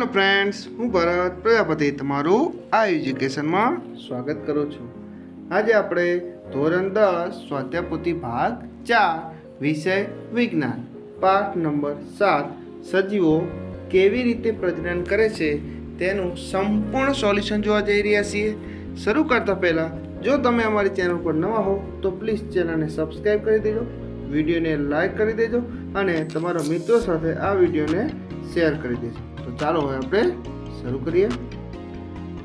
Hello friends, હું ભરત પ્રજાપતિ તમારું આ એજ્યુકેશનમાં સ્વાગત કરું છું. આજે આપણે ધોરણ દસ સ્વાધ્યાપુતિ ભાગ ચાર, વિષય વિજ્ઞાન, પાઠ નંબર સાત, સજીવો કેવી રીતે પ્રજનન કરે છે તેનું સંપૂર્ણ સોલ્યુશન જોવા જઈ રહ્યા છીએ. શરૂ કરતા પહેલાં, જો તમે અમારી ચેનલ પર નવા હો, તો પ્લીઝ ચેનલને સબસ્ક્રાઈબ કરી દેજો, વિડીયોને લાઈક કરી દેજો અને તમારા મિત્રો સાથે આ વિડીયોને શેર કરી દેજો. તો ચાલો હવે આપણે શરૂ કરીએ.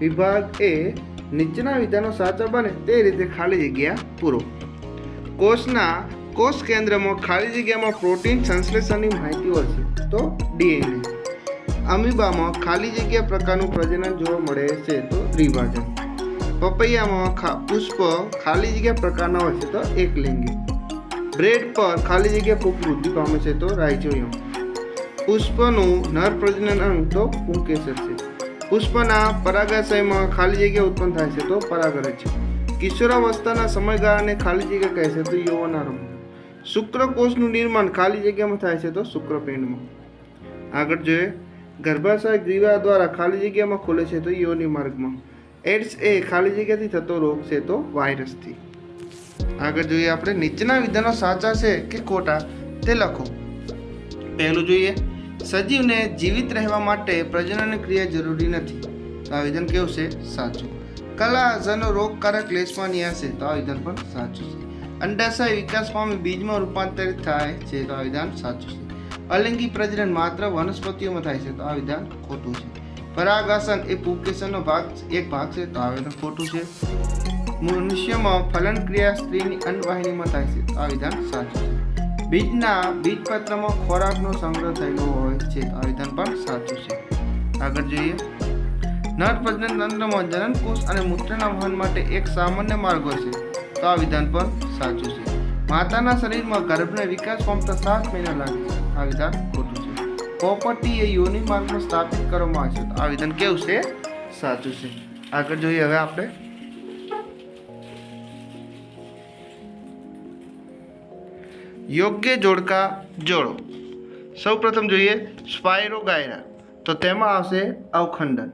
વિભાગ એ નીચેના વિધાનો સાચા બને તે રીતે ખાલી જગ્યા પૂરો. કોષના કોષ કેન્દ્રમાં ખાલી જગ્યામાં પ્રોટીન સંશ્લેષણની માહિતી હોય છે, તો ડીએનએ. અમીબામાં ખાલી જગ્યા પ્રકારનું પ્રજનન જોવા મળે છે, તો દ્વિભાજન. પપૈયામાં ખા, પુષ્પ ખાલી જગ્યા પ્રકારના હોય છે, તો એકલિંગી. બ્રેડ પર ખાલી જગ્યા ખૂબ વૃદ્ધિ પામે છે, તો રાઇઝોયમ પુષ્પનું નર પ્રજનન અંગ તો પુંકેસર છે પુષ્પના પરાગાશયમાં ખાલી જગ્યા ઉત્પન્ન થાય છે તો પરાગરજ છે. કિશોરાવસ્થાના સમયગાળાને ખાલી જગ્યા કહે છે તો યૌવનારંભ. શુક્રકોષનું નિર્માણ ખાલી જગ્યામાં થાય છે તો શુક્રપિંડમાં. આગળ જોઈએ. ગર્ભાશય ગ્રીવા દ્વારા ખાલી જગ્યામાં ખુલે છે તો યોની માર્ગમાં. એડ્સ એ ખાલી જગ્યાથી થતો રોગ છે તો વાયરસથી. આગળ જોઈએ આપણે નીચેના વિધાનો સાચા છે કે ખોટા તે લખો. પહેલું જોઈએ. સજીવને જીવિત રહેવા માટે પ્રજનન ક્રિયા જરૂરી નથી. તો આવેદન કેવું છે? સાચું. કલા અસરનો રોગકારક લેશમાં હશે તો આ વિધાન પણ સાચું છે. અંડાશય વિકાસ પામી બીજમાં રૂપાંતરિત થાય છે. તો આ વિધાન સાચું છે. અલિંગી પ્રજનન માત્ર વનસ્પતિઓમાં થાય છે. તો આ વિધાન ખોટું છે. પરાગાસન એ પુકેશનનો ભાગ એક ભાગ છે. તો આ વિધાન ખોટું છે. મનુષ્યમાં ફલન ક્રિયા સ્ત્રીની અંડવાહિનીમાં થાય છે. આ વિધાન સાચું છે. બીજના બીજપત્રમાં ખોરાકનો સંગ્રહ થયેલો હોય છે. આવેદન પણ સાચું છે. આગળ જોઈએ. નર પ્રજનન તંત્રમાં જનનકોષ અને મૂત્રના વહન માટે એક સામાન્ય માર્ગ હોય છે. તો આ વિધાન પણ સાચું છે. માતાના શરીરમાં ગર્ભને વિકાસ પામતા સાત મહિના લાગે છે. આ વિધાન ખોટું છે. પ્રોપર્ટી એ યોનિ માર્ગમાં સ્થાપિત કરવામાં આવે છે. તો આ વિધાન કેવું છે? સાચું છે. આગળ જોઈએ હવે આપણે. યોગ્ય જોડકા જોડો. સૌ પ્રથમ જોઈએ સ્પાયરો ગાયરા તો તેમાં આવશે અવખંડન.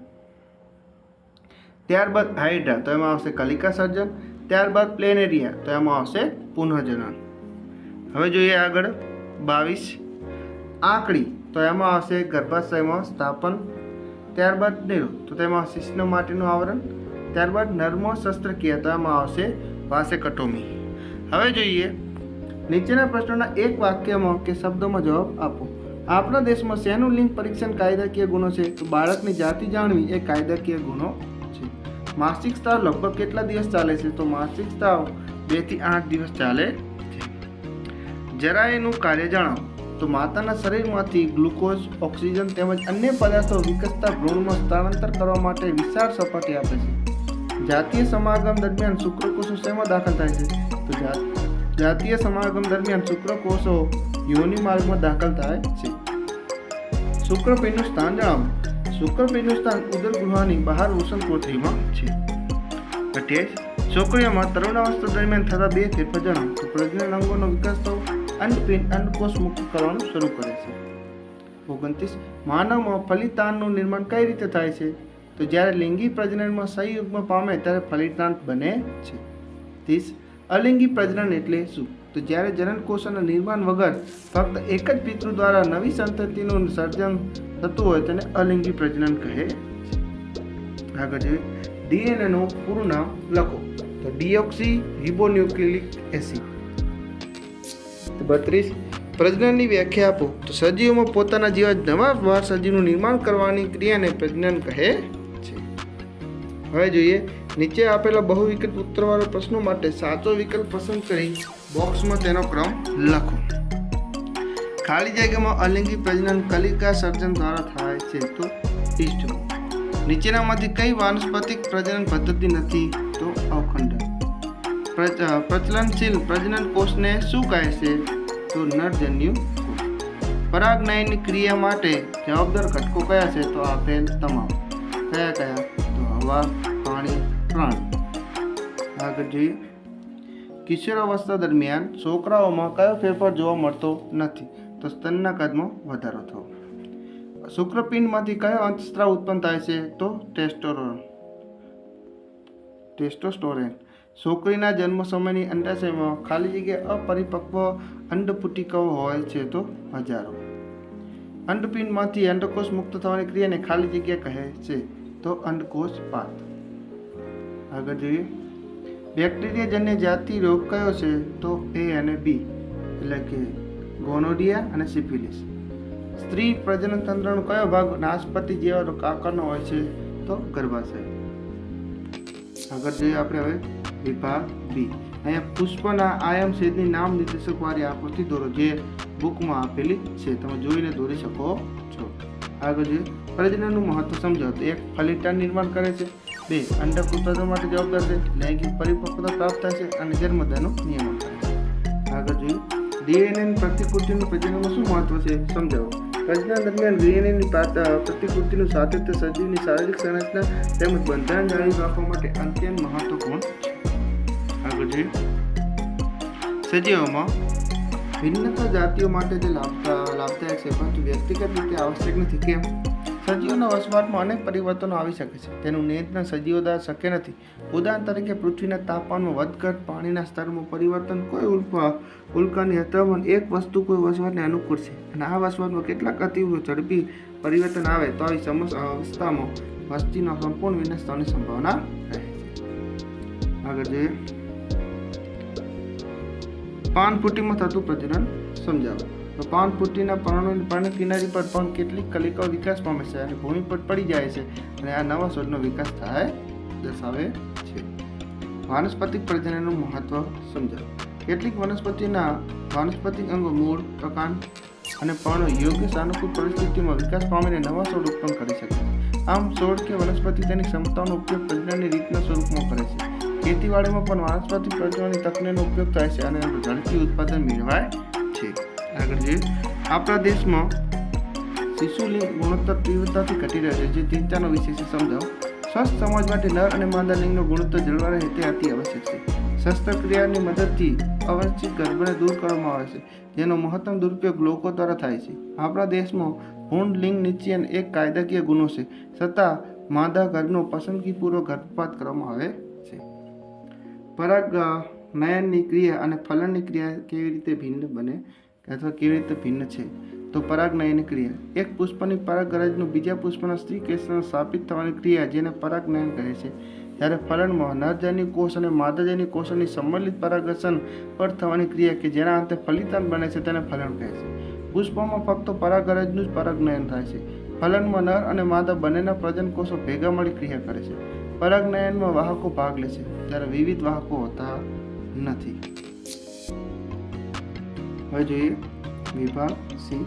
ત્યારબાદ હાઇડ્રા. તો એમાં આવશે કલિકા સર્જન. ત્યારબાદ પ્લેનેરિયા. તો એમાં આવશે પુનઃજનન. હવે જોઈએ આગળ બાવીસ. આંકડી. તો એમાં આવશે ગર્ભાશયમાં સ્થાપન. ત્યારબાદ નેરો. તો તેમાં શિશ્ન માટેનું આવરણ. ત્યારબાદ નર્મો શસ્ત્રક્રિયા તો એમાં આવશે વાસેકટોમી. હવે જોઈએ નીચેના પ્રશ્નોના એક વાક્યમાં કે શબ્દોમાં જવાબ આપો. આપણા દેશમાં શેનું લિંગ પરીક્ષણ કાયદાકીય ગુનો છે? તો બાળકની જાતિ જાણવી એ કાયદાકીય ગુનો છે. માસિક સ્ત્રાવ લગભગ કેટલા દિવસ ચાલે છે? તો માસિક સ્ત્રાવ બેથી આઠ દિવસ ચાલે છે. જરાયનું કાર્ય જણાવો. તો માતાના શરીરમાંથી ગ્લુકોઝ, ઓક્સિજન તેમજ અન્ય પદાર્થો વિકસતા ભ્રૂણમાં સ્થળાંતર કરવા માટે વિશાળ સપાટી આપે છે. જાતીય સમાગમ દરમિયાન શુક્રકોષો શેમાં દાખલ થાય છે? તો જા- જાતીય સમાગમ દરમિયાન શુક્રકોષો યોનિ માર્ગમાં દાખલ થાય છે. શુક્રપિંડનું સ્થાન જણાવો. શુક્રપિંડનું સ્થાન ઉદર ગૃહની બહાર વસંત કોથળીમાં છે. અઠ્યાવીસ છોકરીઓમાં તરુણાવસ્થા દરમિયાન થતા બે ફેરફાર જણાવો તો પ્રજનન અંગોનો વિકાસ થવો અંડપિંડ અંડકોષ મુક્ત કરવાનું શરૂ કરે છે. ઓગણત્રીસ માનવમાં ફલિતાનનું નિર્માણ કઈ રીતે થાય છે? તો જ્યારે લિંગી પ્રજનનમાં સંયુગ્મ પામે ત્યારે ફલિતાંત બને છે. ત્રીસ અલિંગી પ્રજનન એટલે શું? તો જ્યારે જનનકોષોના નિર્માણ વગર ફક્ત એક જ પિતૃ દ્વારા નવી સંતતિનું સર્જન થતું હોય તેને અલિંગી પ્રજનન કહે આગળ જોઈએ. ડીએનએનું પૂરું નામ લખો. તો ડીઓક્સી રિબોન્યુક્લિક એસિડ બત્રીસ. પ્રજનનની વ્યાખ્યા આપો. તો સજીવોમાં પોતાના જેવા નવા વાર સજીવનું નિર્માણ કરવાની ક્રિયાને પ્રજનન કહે છે. હવે જોઈએ. નીચે આપેલા બહુ વિકલ્પ ઉત્તરવાળા પ્રશ્નો માટે સાચો વિકલ્પ પસંદ કરી બોક્સમાં તેનો ક્રમ લખો. ખાલી જગ્યામાં અલિંગી પ્રજનન કલિકા સર્જન દ્વારા થાય છે તો ઈસ્ટો નીચેનામાંથી કઈ વાનસ્પતિક પ્રજનન પદ્ધતિ નથી તો અવખંડન પ્રચલનશીલ પ્રજનન કોષને શું કહે છે તો નરજન્યુ પરાગનયનની ક્રિયા માટે જવાબદાર ઘટકો કયા છે તો આપેલ તમામ. કયા કયા? તો હવા પ્રાણ. આગળ જોઈએ કિશોરાવસ્થા દરમિયાન છોકરાઓમાં કયો ફેરફાર જોવા મળતો નથી? તો સ્તનના કદમાં વધારો થવો. શુક્રપિંડમાંથી કયો અંતસ્ત્રાવ ઉત્પન્ન થાય છે? તો ટેસ્ટોરોન. ટેસ્ટોસ્ટોરેન. છોકરીના જન્મ સમયની અંડાશયમાં ખાલી જગ્યા અપરિપક્વ અંડપુટિકાઓ હોય છે તો હજારો. અંડપિંડમાંથી અંડકોષ મુક્ત થવાની ક્રિયાને ખાલી જગ્યા કહે છે તો અંડકોષ પાત આગળ જોઈએ. બેક્ટેરિયાજન્ય જાતિ રોગ કયો છે? તો એ અને બી. એટલે કે ગોનોડિયા અને સિફિલિસ. સ્ત્રી પ્રજનન તંત્રનો કયો ભાગ નાશપતિ જેવા આકારનો હોય છે? તો ગર્ભાશય. આગળ જોઈએ આપણે હવે વિભાગ બી. અહીંયા પુષ્પના આયમ છેદની નામ નિર્દેશક વાળી આકૃતિ દોરો, જે બુકમાં આપેલી છે. તમે જોઈને દોરી શકો છો. આગળ જોઈએ. પ્રજનનનું મહત્વ સમજાવો તો એક ફલિટા નિર્માણ કરે છે, બે અંડક ઉત્પાદન માટે જવાબદાર છે લૈંગિક પરિપક્વતા પ્રાપ્ત થાય છે અને જન્મદાનું નિયમન થાય છે. આગળ જોઈએ. ડીએનએ પ્રતિકૃતિનું પ્રજનનમાં શું મહત્વ છે, સમજાવો. પ્રજનન દરમિયાન ડીએનએની પ્રતિકૃતિનું સાતત્ય, સજીવની શારીરિક સંરચના તેમજ બંધારણ જાળવી રાખવા માટે અત્યંત મહત્વપૂર્ણ છે. આગળ જોઈએ. સજીવોમાં ભિન્નતા જાતિઓ માટે જે લાભ લાભદાયક છે, પરંતુ વ્યક્તિગત રીતે આવશ્યક નથી. કેમ? સજીવોના વસવાટમાં અનેક પરિવર્તનો આવી શકે છે. તેનું નિયંત્રણ સજીવો દ્વારા શક્ય નથી. ઉદાહરણ તરીકે, પૃથ્વીના તાપમાનમાં વધઘટ, પાણીના સ્તરમાં પરિવર્તન, કોઈ ઉલ્કા ઉલ્કાની હતમાં એક વસ્તુ કોઈ વસવાટને અનુકૂળ છે. અને આ વસવાટમાં કેટલાક અતિ ઝડપી પરિવર્તન આવે, તો આવી સમસ્યા અવસ્થામાં વસ્તીનો સંપૂર્ણ વિનાશ થવાની સંભાવના રહે છે. આગળ જોઈએ. પાનફૂટીમાં થતું પ્રજનન સમજાવો. તો પાનપુટીના પર્ણોની પર્ણ કિનારી પર પણ કેટલીક કલિકાઓ વિકાસ પામે છે અને ભૂમિ પર પડી જાય છે અને આ નવા છોડનો વિકાસ થાય દર્શાવે છે. વાનસ્પતિક પ્રજનનનું મહત્વ સમજાવો. કેટલીક વનસ્પતિના વાનસ્પતિક અંગો મૂળ પ્રકાંડ અને પર્ણો યોગ્ય સાનુકૂળ પરિસ્થિતિમાં વિકાસ પામીને નવા છોડ ઉત્પન્ન કરી શકે આમ છોડ કે વનસ્પતિ તેની ક્ષમતાઓનો ઉપયોગ પ્રજનનની રીતના સ્વરૂપમાં કરે છે. ખેતીવાડીમાં પણ વનસ્પતિ પ્રજનનની તકનીકનો ઉપયોગ થાય છે અને ઝડપી ઉત્પાદન મેળવાય છે. આગળ જોઈએ. આપણા દેશમાં શિશુલિંગ ગુણોત્તર તીવ્રતાથી ઘટી રહ્યો છે. જે ચિંતાનો વિષય છે, સમજાવો. સ્વસ્થ સમાજ માટે નર અને માદા લિંગનો ગુણોત્તર જળવાઈ રહે તે અતિ આવશ્યક છે. શસ્ત્રક્રિયાની મદદથી અવશ્ય ગર્ભને દૂર કરવામાં આવે છે, જેનો મહત્તમ દુરુપયોગ લોકો દ્વારા થાય છે. આપણા દેશમાં ભૂણ લિંગ નિશ્ચયન એક કાયદાકીય ગુનો છે, છતાં માદા ગર્ભનો પસંદગીપૂર્વક ગર્ભપાત કરવામાં આવે પરાગ નયનની ક્રિયા અને ફલનની ક્રિયા કેવી રીતે ભિન્ન બને અથવા કેવી રીતે ભિન્ન છે? તો પરાગનયનની ક્રિયા. એક પુષ્પની પરાગરજનું બીજા પુષ્પના સ્ત્રી કેસના સ્થાપિત થવાની ક્રિયા જેને પરાગનયન કહે છે. જ્યારે ફલનમાં નરજની કોષ અને માદાજની કોષોની સંમલિત પરાગસન પર થવાની ક્રિયા કે જેના અંતે ફલિતાન બને છે તેને ફલન કહે છે. પુષ્પમાં ફક્ત પરાગરજનું જ પરાગનયન થાય છે. ફલનમાં નર અને માદા બંનેના પ્રજન કોષો ભેગા મળી ક્રિયા કરે છે. પરાગનયનમાં વાહકો ભાગ લે છે, જ્યારે વિવિધ વાહકો હોતા નથી. હવે જોઈએ વિભાગ સી,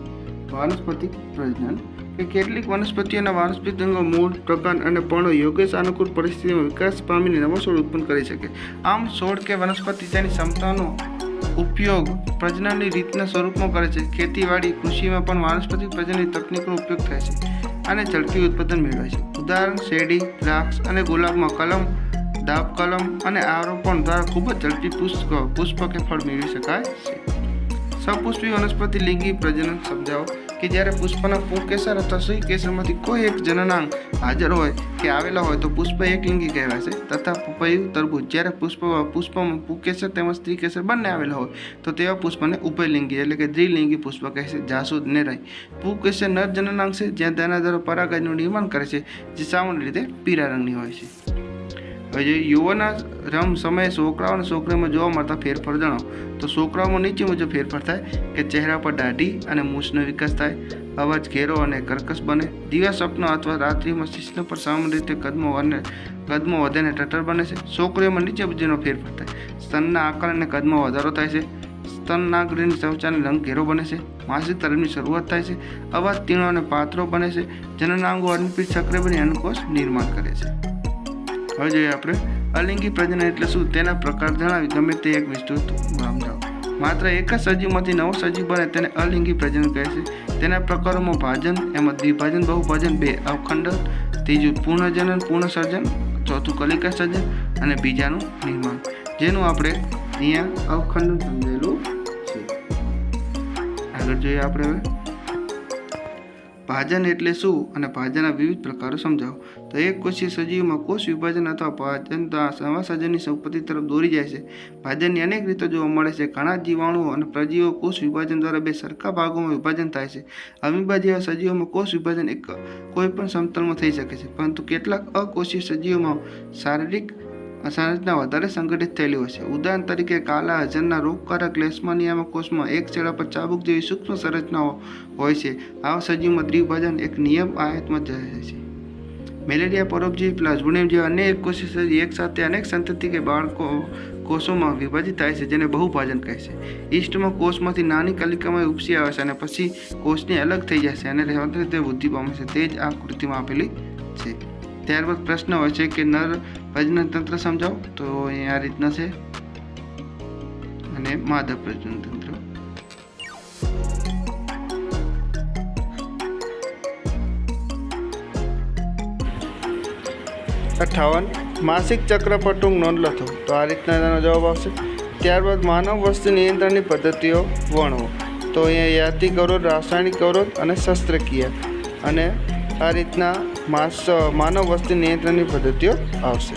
વાનસ્પતિક પ્રજનન. કે કેટલીક વનસ્પતિઓના વાનસ્પતિક અંગો મૂળ પ્રકાર અને પર્ણો યોગ્ય સાનુકૂળ પરિસ્થિતિમાં વિકાસ પામીને નવો છોડ ઉત્પન્ન કરી શકે. આમ છોડ કે વનસ્પતિ તેની ક્ષમતાનો ઉપયોગ પ્રજનનની રીતના સ્વરૂપમાં કરે છે. ખેતીવાડી, કૃષિમાં પણ વાનસ્પતિક પ્રજનનની તકનીકનો ઉપયોગ થાય છે. અને ઝડપી ઉત્પાદન મેળવે છે. ઉદાહરણ, શેરડી, દ્રાક્ષ અને ગુલાબમાં કલમ દાબ કલમ અને આરોપણ દ્વારા ખૂબ જ ઝડપી પુષ્પ પુષ્પ કે ફળ મેળવી શકાય છે. સપુષ્પી વનસ્પતિ લિંગી પ્રજનન સમજાવો. કે જ્યારે પુષ્પના પુંકેસર અથવા સુઈ કેસરમાંથી કોઈ એક જનનાંગ હાજર હોય કે આવેલા હોય તો પુષ્પ એક લિંગી છે. તથા પપૈયું, તરબૂચ, જ્યારે પુષ્પ પુષ્પમાં પુંકેસર તેમજ સ્ત્રી કેસર બંને આવેલા હોય, તો તેવા પુષ્પને ઉભયલિંગી એટલે કે દ્વિલિંગી પુષ્પ કહે છે, જાસૂદ ને રાઈ પુંકેસર નર જનનાંગ છે, જ્યાં તેના દ્વારા પરાગજનું નિર્માણ કરે છે, જે સામાન્ય રીતે પીળા રંગની હોય છે. હવે જે યુવાના રમ સમયે છોકરાઓ અને છોકરીઓમાં જોવા મળતા ફેરફાર જણાવો. તો છોકરાઓમાં નીચે મુજબ ફેરફાર થાય કે ચહેરા પર દાઢી અને મૂછનો વિકાસ થાય, અવાજ ઘેરો અને કર્કશ બને દિવસ સપનો અથવા રાત્રિમાં શિષ્ણ પર સામાન્ય રીતે કદમો અને કદમો વધે અને ટટર બને છે. છોકરીઓમાં નીચે મુજબનો ફેરફાર થાય. સ્તનના આકાર અને કદમાં વધારો થાય છે. સ્તનનાગરીની શૌચાલય રંગ ઘેરો બને છે. માસિક તરફની શરૂઆત થાય છે. અવાજ તીણો અને પાત્રો બને છે. જનનાંગો અનપીઠ સક્રિય બની અનુકોષ નિર્માણ કરે છે. હવે જોઈએ આપણે અલિંગી પ્રજનન એટલે શું? તેના પ્રકાર જણાવી. ગમે તે એક વિસ્તૃત સમજાવો માત્ર એક જ સજીવમાંથી નવો સજીવ બને તેને અલિંગી પ્રજનન કહે છે. તેના પ્રકારોમાં ભાજન, એમાં દ્વિભાજન, બહુભાજન બે અવખંડન ત્રીજું પૂર્ણજનન, પૂર્ણસર્જન, ચોથું કલિકા સર્જન અને બીજાનું નિર્માણ. જેનું આપણે અહીંયા અવખંડન સમજેલું છે. આગળ જોઈએ આપણે હવે. ભાજન એટલે શું? અને ભાજનના વિવિધ પ્રકારો સમજાવો. તો એક કોષીય સજીવમાં કોષ વિભાજન અથવા ભાજન નવા સંપત્તિ તરફ દોરી જાય છે. ભાજનની અનેક રીતો જોવા મળે છે. ઘણા જીવાણુઓ અને પ્રજીવો કોષ વિભાજન દ્વારા બે સરખા ભાગોમાં વિભાજન થાય છે. અમીબા જેવા સજીવોમાં કોષ વિભાજન એક કોઈ પણ સમતલમાં થઈ શકે છે. પરંતુ કેટલાક અકોષીય સજીવોમાં શારીરિક સંરચના વધારે સંગઠિત થયેલી હોય છે. ઉદાહરણ તરીકે, કાલા હજરના રોગકારક લેશમાનિયામાં કોષમાં એક છેડા પર ચાબુક જેવી સૂક્ષ્મ સંરચનાઓ હોય છે. આવા સજીવમાં દ્વિભાજન એક નિયમ આયાતમાં જાય છે. મેલેરિયા, પરોપજીવી પ્લાઝ્મોનિયમ જેવા અનેક કોષી સજીવ એક સાથે અનેક સંતતિ કે બાળકો કોષોમાં વિભાજિત થાય છે, જેને બહુભાજન કહે છે. ઈસ્ટમાં કોષમાંથી નાની કલિકામાં ઉપસી આવે છે અને પછી કોષની અલગ થઈ છે અને રહેવાથી રીતે વૃદ્ધિ પામે છે. તે જ આ કૃતિમાં આપેલી છે. ત્યારબાદ પ્રશ્ન હોય છે કે નર પ્રજનન તંત્ર સમજાવો. તો અહીં આ રીતના છે. અને માધવ પ્રજનન તંત્ર. અઠાવન. માસિક ચક્ર પર ટૂંક નોંધ લખો. તો આ રીતના તેનો જવાબ આવશે. ત્યારબાદ માનવ વસ્તુ નિયંત્રણની પદ્ધતિઓ વર્ણવો. તો અહીંયા યાદી અવરોધ રાસાયણિક અવરોધ અને શસ્ત્રક્રિયા. અને આ રીતના માસ માનવ વસ્તી નિયંત્રણની પદ્ધતિઓ આવશે.